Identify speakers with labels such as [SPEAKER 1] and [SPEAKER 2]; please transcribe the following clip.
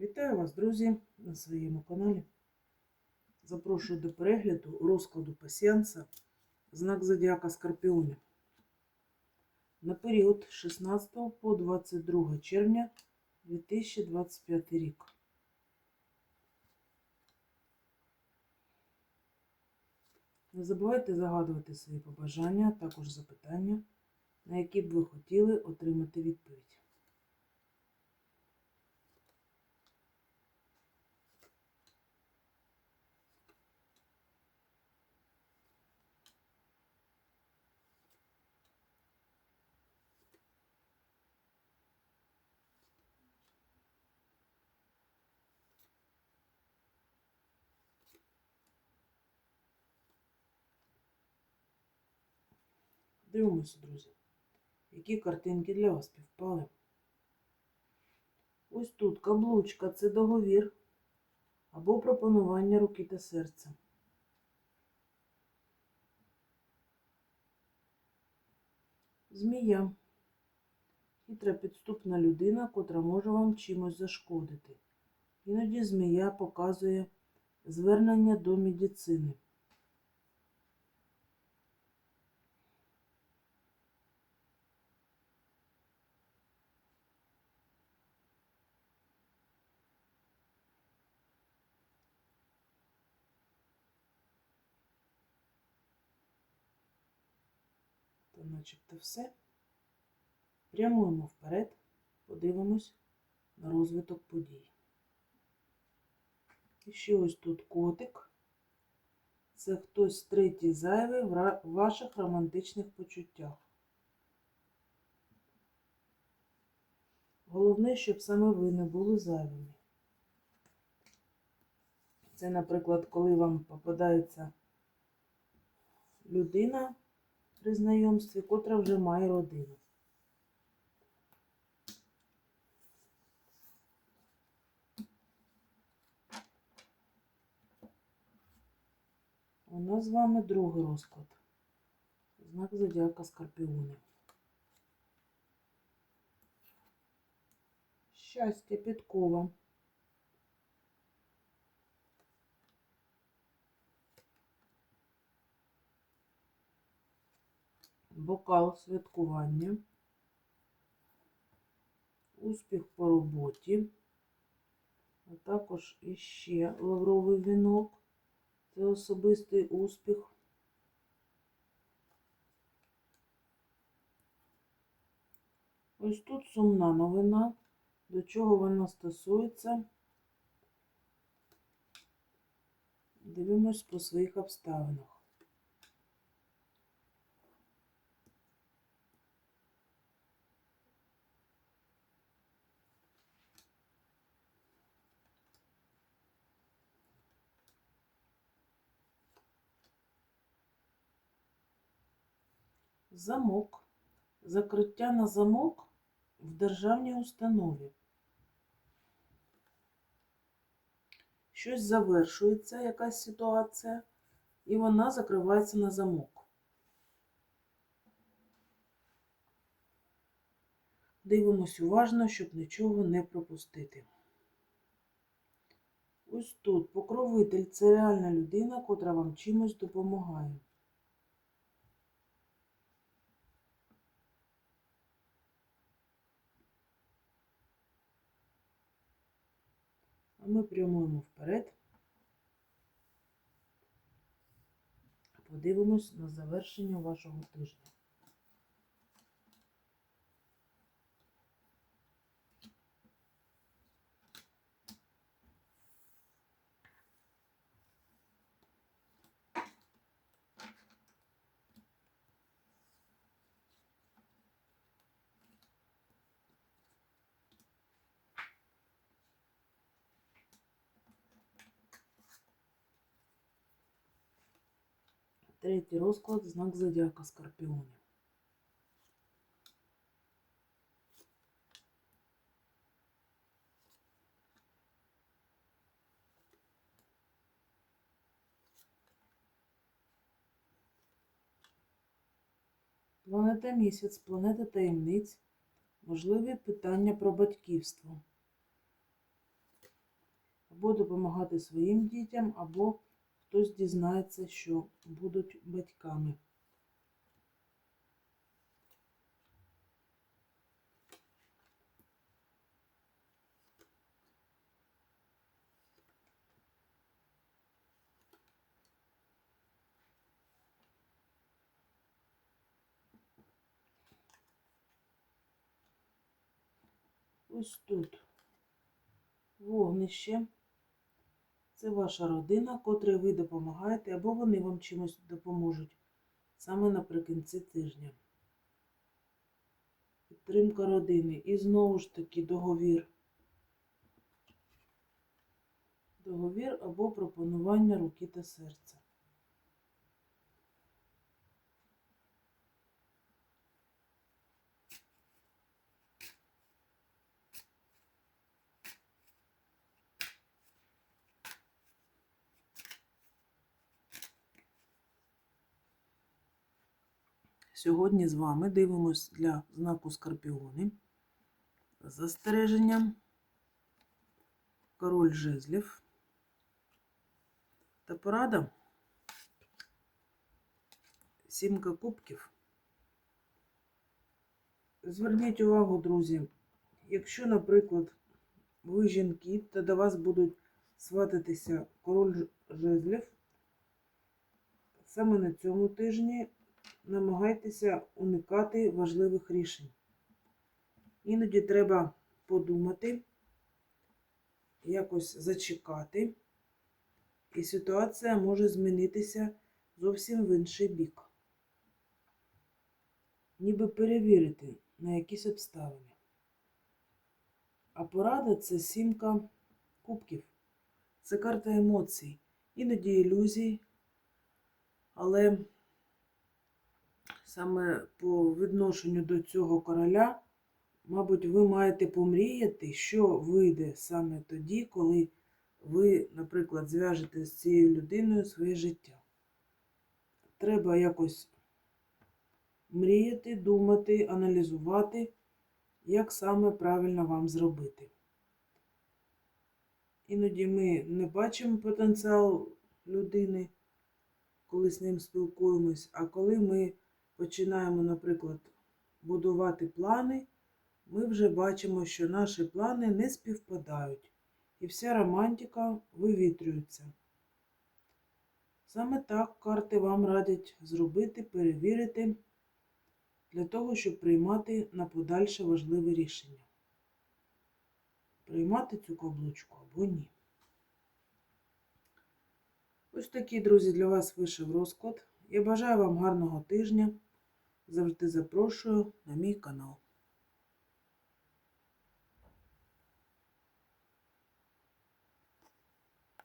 [SPEAKER 1] Вітаю вас, друзі, на своєму каналі. Запрошую до перегляду розкладу пасіанса знак Зодіака Скорпіонів на період з 16 по 22 червня 2025 рік. Не забувайте загадувати свої побажання, а також запитання, на які б ви хотіли отримати відповідь. Дивимося, друзі, які картинки для вас півпали. Ось тут каблучка це договір або пропонування руки та серця. Змія. Хитра підступна людина, котра може вам чимось зашкодити. Іноді змія показує звернення до медицини. Начебто все. Прямуємо вперед, подивимось на розвиток подій. І ще ось тут котик. Це хтось третій зайвий в ваших романтичних почуттях. Головне, щоб саме ви не були зайвими. Це, наприклад, коли вам попадається людина при знайомстві, котра вже має родину. У нас з вами другий розклад. Знак зодіака Скорпіони. Щастя підкова. Бокал святкування. Успіх по роботі. А також іще лавровий вінок. Це особистий успіх. Ось тут сумна новина. До чого вона стосується? Дивимось по своїх обставинах. Замок. Закриття на замок в державній установі. Щось завершується, якась ситуація, і вона закривається на замок. Дивимось уважно, щоб нічого не пропустити. Ось тут покровитель це реальна людина, котра вам чимось допомагає. Ми прямуємо вперед. Подивимось на завершення вашого тижня. Третій розклад знак зодіака Скорпіонів. Планета місяць, планета таємниць, можливі питання про батьківство. або допомагати своїм дітям, або хтось дізнається, що будуть батьками. Ось тут вогнище. Це ваша родина, котрій ви допомагаєте, або вони вам чимось допоможуть саме наприкінці тижня. Підтримка родини. І знову ж таки договір. Договір або пропонування руки та серця. Сьогодні з вами дивимось для знаку Скорпіони. Застереження. Король жезлів. Та порада. Сімка кубків. Зверніть увагу, друзі, якщо, наприклад, ви жінки, то до вас будуть свататися король жезлів, саме на цьому тижні намагайтеся уникати важливих рішень. Іноді треба подумати, якось зачекати, і ситуація може змінитися зовсім в інший бік. Ніби перевірити на якісь обставини. А порада це сімка кубків. Це карта емоцій, іноді ілюзій, але саме по відношенню до цього короля, мабуть, ви маєте помріяти, що вийде саме тоді, коли ви, наприклад, зв'яжете з цією людиною своє життя. Треба якось мріяти, думати, аналізувати, як саме правильно вам зробити. Іноді ми не бачимо потенціал людини, коли з ним спілкуємось, а коли ми починаємо, наприклад, будувати плани, ми вже бачимо, що наші плани не співпадають, і вся романтика вивітрюється. Саме так карти вам радять зробити, перевірити, для того, щоб приймати на подальше важливе рішення. Приймати цю каблучку або ні. Ось такий, друзі, для вас вийшов розклад. Я бажаю вам гарного тижня. Завжди запрошую на мій канал.